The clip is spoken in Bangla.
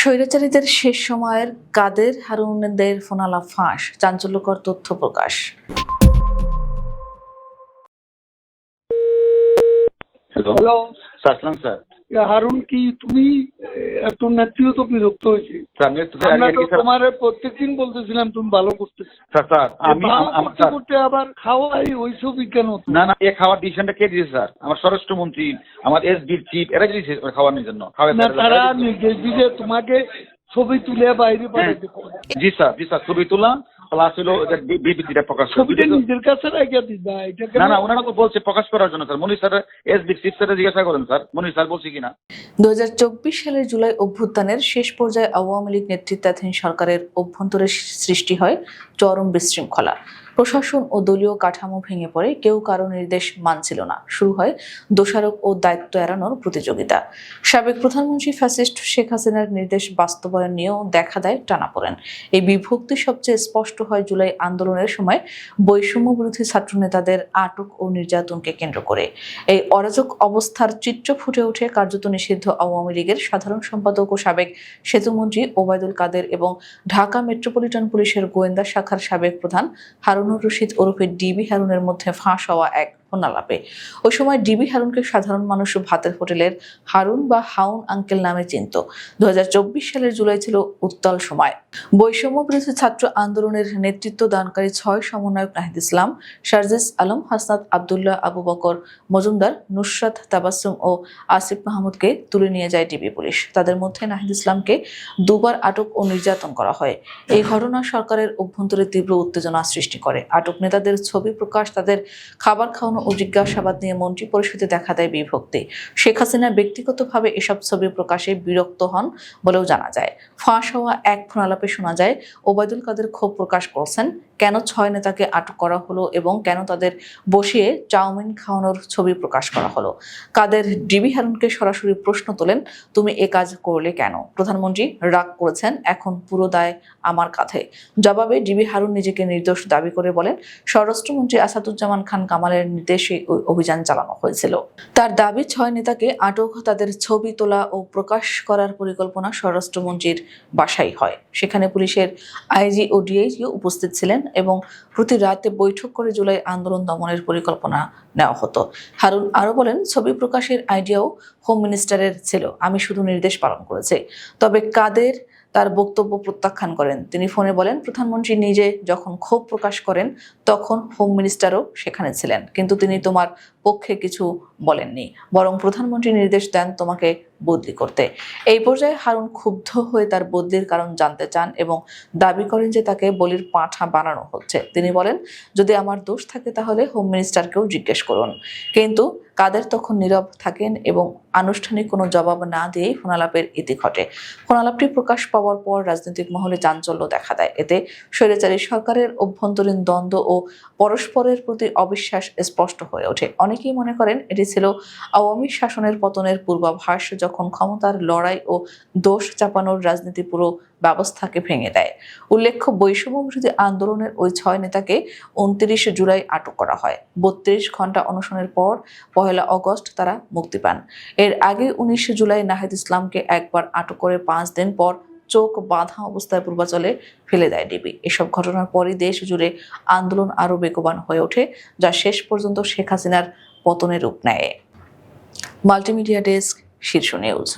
স্বৈরাচারীদের শেষ সময়ের কাদের হারুনদের ফোনালা ফাঁস চাঞ্চল্যকর তথ্য প্রকাশ। Hello sir. ইয়া হারুন কি তুমি এত নেতৃত্ব তো বিরক্ত হয়েছে। তোমার প্রত্যেকদিন বলতেছিলাম তুমি ভালো করতেছো। স্যার আমি করতে করতে আবার খাওয়াই ওইসব কেন না না এ খাওয়ার ডিসিশনটা কে দিয়েছে স্যার? আমার স্বরাষ্ট্রমন্ত্রী আমার চিফ এরা দিয়েছে খাওয়ানোর জন্য। না তারা দিছে তোমাকে ছবি তুলে বাইরে পাঠাতে জি স্যার জি স্যার ছবি তোলা প্লাস হলো বিবৃতিটা প্রকাশ ছবিটা নিজের কাছে রেখে দিবা এটা না না ওনারা তো বলছে প্রকাশ করার জন্য sir. Monir sir S D chief sir জিজ্ঞাসা করেন স্যার। মনির স্যার বলছে কিনা? দু হাজার চব্বিশ সালের জুলাই অভ্যুত্থানের শেষ পর্যায়ে আওয়ামী লীগ নেতৃত্বাধীন সরকারের অভ্যন্তরে সৃষ্টি হয় চরম বিশৃঙ্খলা। প্রশাসন ও দলীয় কাঠামো ভেঙে পড়ে, কেউ কারও নির্দেশ মানছিল না। শুরু হয় দোষারোপ ও দায়িত্ব এড়ানোর প্রতিযোগিতা। সাবেক প্রধানমন্ত্রী ফ্যাসিস্ট শেখ হাসিনার নির্দেশ বাস্তবায়ন নিয়েও দেখা দেয় টানাপোড়েন এই বিভক্তি সবচেয়ে স্পষ্ট হয় জুলাই আন্দোলনের সময় বৈষম্য বিরোধী ছাত্র নেতাদের আটক ও নির্যাতনকে কেন্দ্র করে। এই অরাজক অবস্থার চিত্র ফুটে ওঠে কার্যত নিষিদ্ধ আওয়ামী লীগের সাধারণ সম্পাদক ও সাবেক সেতুমন্ত্রী ওবায়দুল কাদের এবং ঢাকা মেট্রোপলিটন পুলিশের গোয়েন্দা শাখার সাবেক প্রধান হারুনুর রশিদ ওরফে ডিবি হারুনের মধ্যে ফাঁস হওয়া এক ফোনালাপে ওই সময় ডিবি হারুনকে সাধারণ মানুষ ভাতের হোটেলের হারুন বা হাউন আঙ্কেল নামে চিনত। দু সালের জুলাই ছিল উত্তাল সময়। বৈষম্য বিরোধী ছাত্র আন্দোলনের নেতৃত্ব দানকারী ছয় সমন্বয়ক নাহিদ ইসলাম, শারজিস আলম, হাসনাত আবদুল্লাহ, আবু বকর, মজুমদার, নুসরাত তাবাসুম ও আসিফ মাহমুদকে তুলে নিয়ে যায় ডিবি পুলিশ। তাদের মধ্যে নাহিদ ইসলামকে দুবার আটক ও নির্যাতন করা হয়। এই ঘটনা সরকারের অভ্যন্তরে তীব্র উত্তেজনা সৃষ্টি করে। আটক নেতাদের ছবি প্রকাশ, তাদের খাবার খাওয়ানো ও জিজ্ঞাসাবাদ নিয়ে মন্ত্রী পরিষদে দেখা দেয় বিভক্তি। শেখ হাসিনা ব্যক্তিগতভাবে এসব ছবি প্রকাশে বিরক্ত হন বলেও জানা যায়। ফাঁস হওয়া এক ফোনালাপে শোনা যায়, ওবায়দুল কাদের ক্ষোভ প্রকাশ করছেন কেন ছয় নেতাকে আটক করা হলো এবং কেন তাদের বসিয়ে চাউমিন খাওয়ানোর ছবি প্রকাশ করা হলো? কাদের ডিবি হারুনকে সরাসরি প্রশ্ন তোলেন, তুমি এ কাজ করলে কেন? প্রধানমন্ত্রী রাগ করেছেন, এখন পুরো দায় আমার কাঁধে। জবাবে ডিবি হারুন নিজেকে নির্দোষ দাবি করে বলেন, স্বরাষ্ট্রমন্ত্রী আসাদুজ্জামান খান কামালের নির্দেশে ওই অভিযান চালানো হয়েছিল। তার দাবি, ছয় নেতাকে আটক তাদের ছবি তোলা ও প্রকাশ করার পরিকল্পনা স্বরাষ্ট্রমন্ত্রীর বাসায় হয়। সেখানে পুলিশের আইজি ও ডিআইজিও উপস্থিত ছিলেন এবং প্রতি রাতে বৈঠক করে জুলাই আন্দোলন দমনের পরিকল্পনা নেওয়া হতো। হারুন আরও বলেন, ছবি প্রকাশের আইডিয়াও হোম মিনিস্টারের ছিল। আমি শুধু নির্দেশ পালন করেছি। তবে কাদের তার বক্তব্য প্রত্যাখ্যান করেন। তিনি ফোনে বলেন, প্রধানমন্ত্রী নিজে যখন ক্ষোভ প্রকাশ করেন, তখন হোম মিনিস্টারও সেখানে ছিলেন। কিন্তু তিনি তোমার পক্ষে কিছু বলেননি, বরং প্রধানমন্ত্রী নির্দেশ দেন তোমাকে বদলি করতে। এই পর্যায়ে হারুন ক্ষুব্ধ হয়ে তার বদলির কারণ জানতে চান এবং দাবি করেন যে তাকে বলির পাঁঠা বানানো হচ্ছে। তিনি বলেন, যদি আমার দোষ থাকে তাহলে হোম মিনিস্টারকেও জিজ্ঞেস করুন। কিন্তু কাদের তখন নীরব থাকেন এবং আনুষ্ঠানিক কোনো জবাব না দিয়েই ফোনালাপের ইতি ঘটে। ফোনালাপটি প্রকাশ পাওয়ার পর রাজনৈতিক মহলে চাঞ্চল্য দেখা দেয়। এতে স্বৈরাচারী সরকারের অভ্যন্তরীণ দ্বন্দ্ব ও পরস্পরের প্রতি অবিশ্বাস স্পষ্ট হয়ে ওঠে। অনেকেই মনে করেন এটি ছিল আওয়ামী শাসনের পতনের পূর্বাভাস যখন ক্ষমতার লড়াই ও দোষ চাপানোর রাজনীতি পুরো ব্যবস্থাকে ভেঙে দেয়। উল্লেখ্য, বৈষম্য বিরোধী আন্দোলনের ওই ছয় নেতাকে উনত্রিশে জুলাই আটক করা হয়। বত্রিশ ঘণ্টা অনশনের পর পহেলা অগস্ট তারা মুক্তি পান। এর আগে উনিশে জুলাই নাহিদ ইসলামকে একবার আটক করে পাঁচ দিন পর চোখ বাঁধা অবস্থায় পূর্বাচলে ফেলে দেয় ডিবি। এসব ঘটনার পরই দেশ জুড়ে আন্দোলন আরও বেগবান হয়ে ওঠে, যা শেষ পর্যন্ত শেখ হাসিনার পতনের রূপ নেয়। Multimedia desk, Sheersha News.